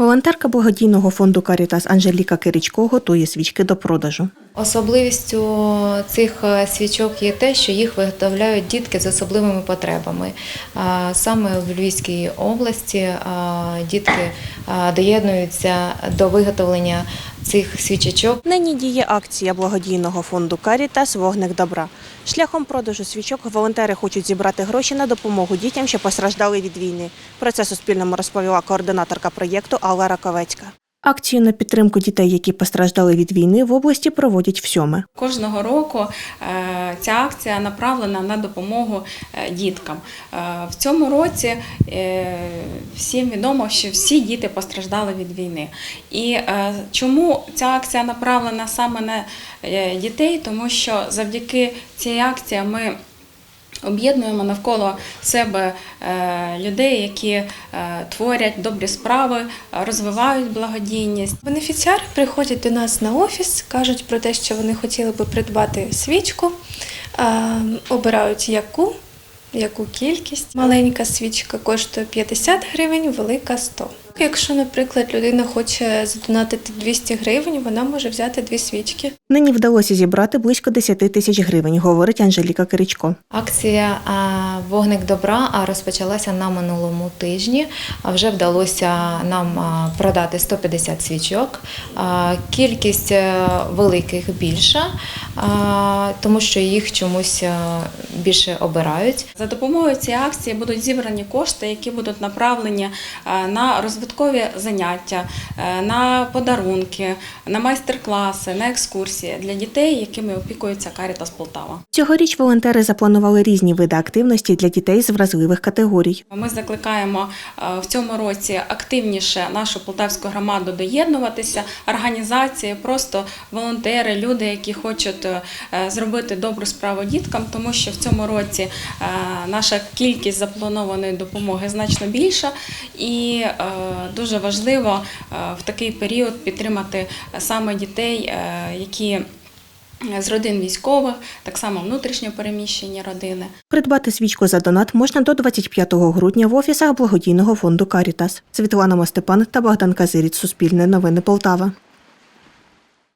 Волонтерка благодійного фонду Карітас Анжеліка Киричко готує свічки до продажу. Особливістю цих е, свічок є те, що їх виготовляють дітки з особливими потребами. Саме в Львівській області дітки доєднуються до виготовлення цих свічечок. Нині діє акція благодійного фонду Карітас Вогник добра. Шляхом продажу свічок волонтери хочуть зібрати гроші на допомогу дітям, що постраждали від війни. Про це Суспільному розповіла координаторка проєкту Алла Раковецька. Акцію на підтримку дітей, які постраждали від війни, в області проводять всьоме. Кожного року е, ця акція направлена на допомогу е, діткам. Е, В цьому році всім відомо, що всі діти постраждали від війни. І е, чому ця акція направлена саме на е, дітей? Тому що завдяки цій акції ми об'єднуємо навколо себе е, людей, які творять добрі справи, розвивають благодійність. Бенефіціари приходять до нас на офіс, кажуть про те, що вони хотіли би придбати свічку, обирають яку, яку кількість. Маленька свічка коштує 50 гривень, велика 100. Якщо, наприклад, людина хоче задонатити 200 гривень, вона може взяти дві свічки. Нині вдалося зібрати близько 10 тисяч гривень, говорить Анжеліка Киричко. Акція Вогник добра розпочалася на минулому тижні. Вже вдалося нам продати 150 свічок. Кількість е, великих більша, тому що їх чомусь е, більше обирають. За допомогою цієї акції будуть зібрані кошти, які будуть направлені е, на розвиткові заняття, е, на подарунки, на майстер-класи, на екскурсії для дітей, якими опікується Карітас Полтава. Цьогоріч волонтери запланували різні види активності для дітей з вразливих категорій. Ми закликаємо е, в цьому році активніше нашу полтавську громаду доєднуватися, організації, просто волонтери, люди, які хочуть е, зробити добру справу діткам, тому що в цьому році наша кількість запланованої допомоги значно більша, і дуже важливо е, в такий період підтримати саме дітей, е, які з родин військових, так само внутрішньо переміщені родини. Придбати свічку за донат можна до 25 грудня в офісах благодійного фонду Карітас. Світлана Мостепан та Богдан Казиріць. Суспільне новини Полтава.